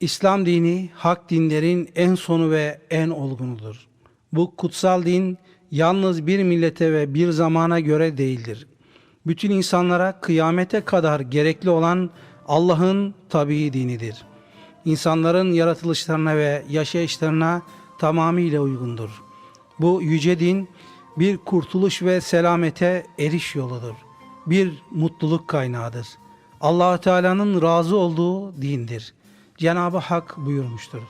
İslam dini hak dinlerin en sonu ve en olgunudur. Bu kutsal din yalnız bir millete ve bir zamana göre değildir. Bütün insanlara kıyamete kadar gerekli olan Allah'ın tabii dinidir. İnsanların yaratılışlarına ve yaşayışlarına tamamıyla uygundur. Bu yüce din bir kurtuluş ve selamete eriş yoludur. Bir mutluluk kaynağıdır. allah Teala'nın razı olduğu dindir. Cenab-ı Hak buyurmuştur.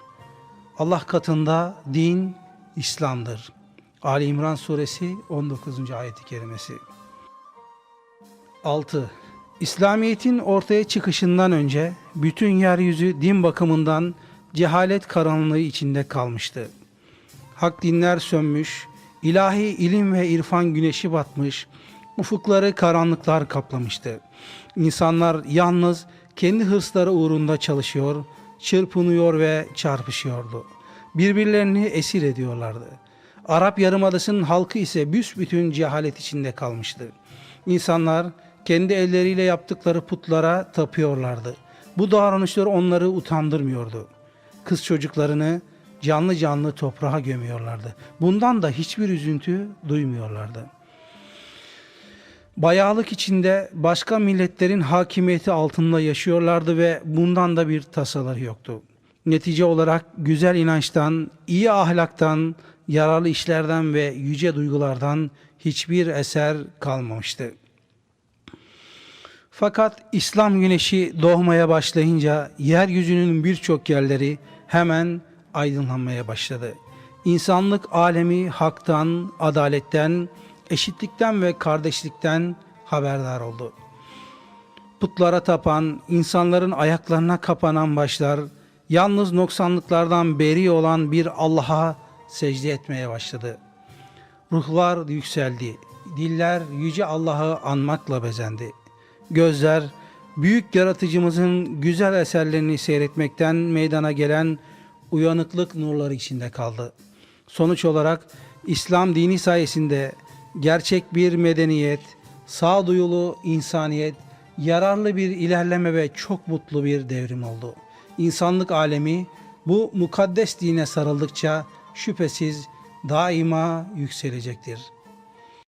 Allah katında din İslam'dır. Ali İmran suresi 19. ayeti kerimesi. 6. İslamiyet'in ortaya çıkışından önce bütün yeryüzü din bakımından cehalet karanlığı içinde kalmıştı. Hak dinler sönmüş, ilahi ilim ve irfan güneşi batmış, ufukları karanlıklar kaplamıştı. İnsanlar yalnız kendi hırsları uğrunda çalışıyor, çırpınıyor ve çarpışıyordu. Birbirlerini esir ediyorlardı. Arap Yarımadası'nın halkı ise büsbütün cehalet içinde kalmıştı. İnsanlar kendi elleriyle yaptıkları putlara tapıyorlardı. Bu davranışlar onları utandırmıyordu. Kız çocuklarını canlı canlı toprağa gömüyorlardı. Bundan da hiçbir üzüntü duymuyorlardı. Bayağılık içinde başka milletlerin hakimiyeti altında yaşıyorlardı ve bundan da bir tasaları yoktu. Netice olarak güzel inançtan, iyi ahlaktan, yararlı işlerden ve yüce duygulardan hiçbir eser kalmamıştı. Fakat İslam güneşi doğmaya başlayınca yeryüzünün birçok yerleri hemen aydınlanmaya başladı. İnsanlık alemi haktan, adaletten, eşitlikten ve kardeşlikten haberdar oldu. Putlara tapan, insanların ayaklarına kapanan başlar, yalnız noksanlıklardan beri olan bir Allah'a secde etmeye başladı. Ruhlar yükseldi, diller yüce Allah'ı anmakla bezendi. Gözler büyük yaratıcımızın güzel eserlerini seyretmekten meydana gelen uyanıklık nurları içinde kaldı. Sonuç olarak İslam dini sayesinde gerçek bir medeniyet, sağduyulu insaniyet, yararlı bir ilerleme ve çok mutlu bir devrim oldu. İnsanlık alemi bu mukaddes dine sarıldıkça şüphesiz daima yükselecektir.